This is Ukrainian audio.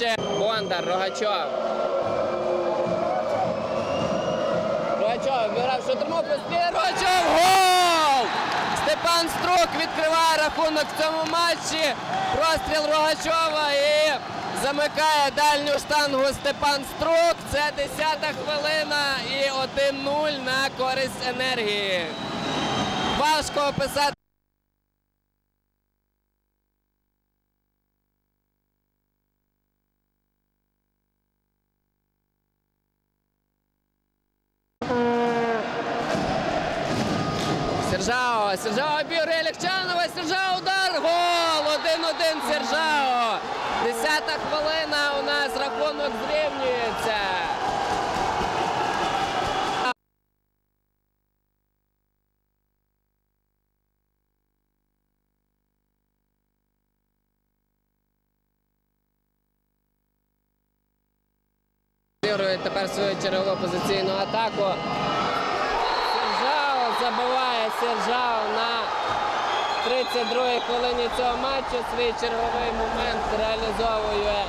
ближче. Бондар, Рогачов. Рогачов вибирав шутерму, поспіє Рогачов. Гол! Степан Струк відкриває рахунок в цьому матчі. Простріл Рогачова і замикає дальню штангу Степан Струк. Це 10-та хвилина і 1-0 на користь енергії. Важко описати. Сержао, Сержао б'є Легчанова, Сержао удар, гол, 1-1 Сержао. Десята хвилина у нас рахунок зрівнюється. Тепер свою чергову позиційну атаку. Сержао забиває Сержао на 32-й хвилині цього матчу. Свій черговий момент реалізовує